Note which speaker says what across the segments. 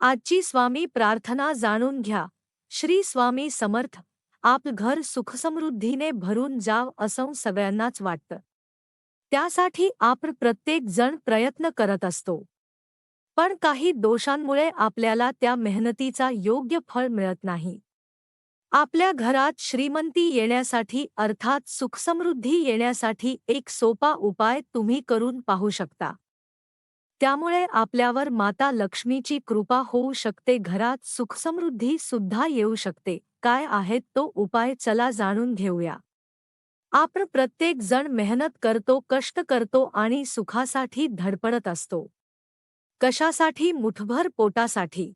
Speaker 1: आजची स्वामी प्रार्थना जाणून घ्या. श्री स्वामी समर्थ आप घर सुखसमृद्धीने भरून जाव असं सगळ्यांनाच वाटतं. त्यासाठी आपण प्रत्येक जण प्रयत्न करत असतो. पण काही दोषांमुळे आपल्याला त्या मेहनतीचा योग्य फळ मिळत नाही. आपल्या घरात श्रीमंती येण्यासाठी अर्थात सुखसमृद्धी येण्यासाठी एक सोपा उपाय तुम्ही करून पाहू शकता. त्यामुळे आपल्यावर माता लक्ष्मीची कृपा होऊ शकते घरात सुखसमृद्धी सुद्धा येऊ शकते. काय आहेत तो उपाय चला जाणून घेऊया. आपण प्रत्येक जण मेहनत करतो कष्ट करतो आणि सुखासाठी धडपडत असतो. कशासाठी? मुठभर पोटासाठी.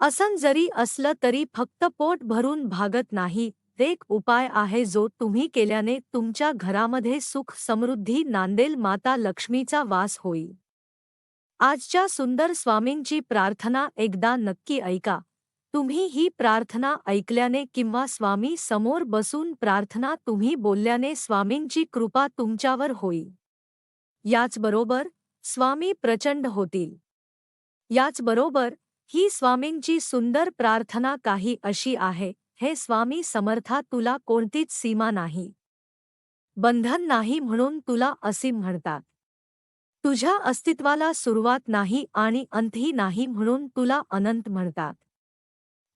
Speaker 1: असन जरी असलं तरी फक्त पोट भरून भागत नाही. एक उपाय आहे जो तुम्ही केल्याने तुमच्या घरामध्ये सुख समृद्धी नांदेल माता लक्ष्मीचा वास होईल. आजच्या सुंदर स्वामींची प्रार्थना एकदा नक्की ऐका. तुम्ही ही प्रार्थना ऐकल्याने किंवा स्वामी समोर बसून प्रार्थना तुम्ही बोलल्याने स्वामींची कृपा तुमच्यावर होईल. याचबरोबर स्वामी प्रचंड होतील. याचबरोबर ही स्वामींची सुंदर प्रार्थना काही अशी आहे हे स्वामी समर्था तुला कोणतीच सीमा नाही. बंधन नाही म्हणून तुला असीम म्हणतात. तुझ्या अस्तित्वाला सुरुवात नाही आणि अंतही नाही म्हणून तुला अनंत म्हणतात.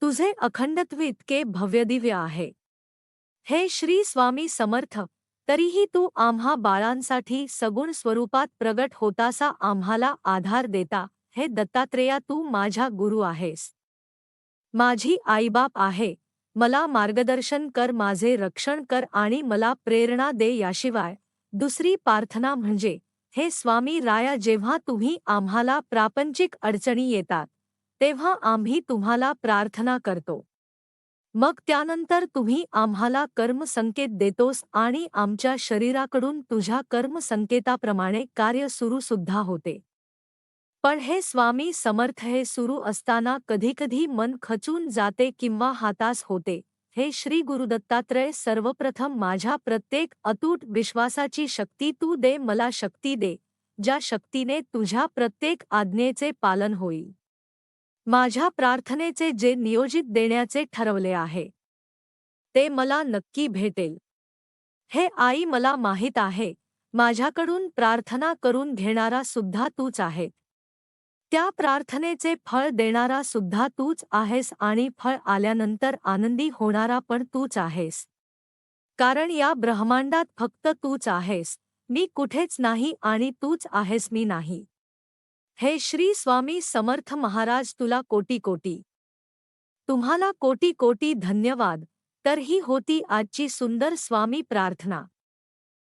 Speaker 1: तुझे अखंडत्व इतके भव्यदिव्य आहे. हे श्री स्वामी समर्थ तरीही तू आम्हा बाळांसाठी सगुण स्वरूपात प्रगट होतासा आम्हाला आधार देता हे दत्तात्रेया तू माझ्या गुरु आहेस. माझी आईबाप आहे मला मार्गदर्शन कर माझे रक्षण कर आणि मला प्रेरणा दे याशिवाय दुसरी प्रार्थना म्हणजे हे स्वामी राया जेव्हा तुम्ही आम्हाला प्रापंचिक अडचणी येतात तेव्हा आम्ही तुम्हाला प्रार्थना करतो. मग त्यानंतर तुम्ही आम्हाला कर्मसंकेत देतोस आणि आमच्या शरीराकडून तुझ्या कर्मसंकेताप्रमाणे कार्य सुरू सुद्धा होते. पण हे स्वामी समर्थ हे सुरू असताना कधीकधी मन खचून जाते किंवा हातास होते. हे श्री गुरुदत्तात्रय सर्वप्रथम माझ्या प्रत्येक अतूट विश्वासाची शक्ती तू दे मला शक्ती दे ज्या शक्तीने तुझ्या प्रत्येक आज्ञेचे पालन होईल. माझ्या प्रार्थनेचे जे नियोजित देण्याचे ठरवले आहे ते मला नक्की भेटेल. हे आई मला माहीत आहे माझ्याकडून प्रार्थना करून घेणारा सुद्धा तूच आहे. त्या प्रार्थनेचे फळ देणारा सुद्धा तूच आहेस आणि फळ आल्यानंतर आनंदी होणारा पण तूच आहेस. कारण या ब्रह्मांडात फक्त तूच आहेस मी कुठेच नाही आणि तूच आहेस मी नाही. हे श्री स्वामी समर्थ महाराज तुला कोटी कोटी तुम्हाला कोटी कोटी धन्यवाद तर ही होती आजची सुंदर स्वामी प्रार्थना.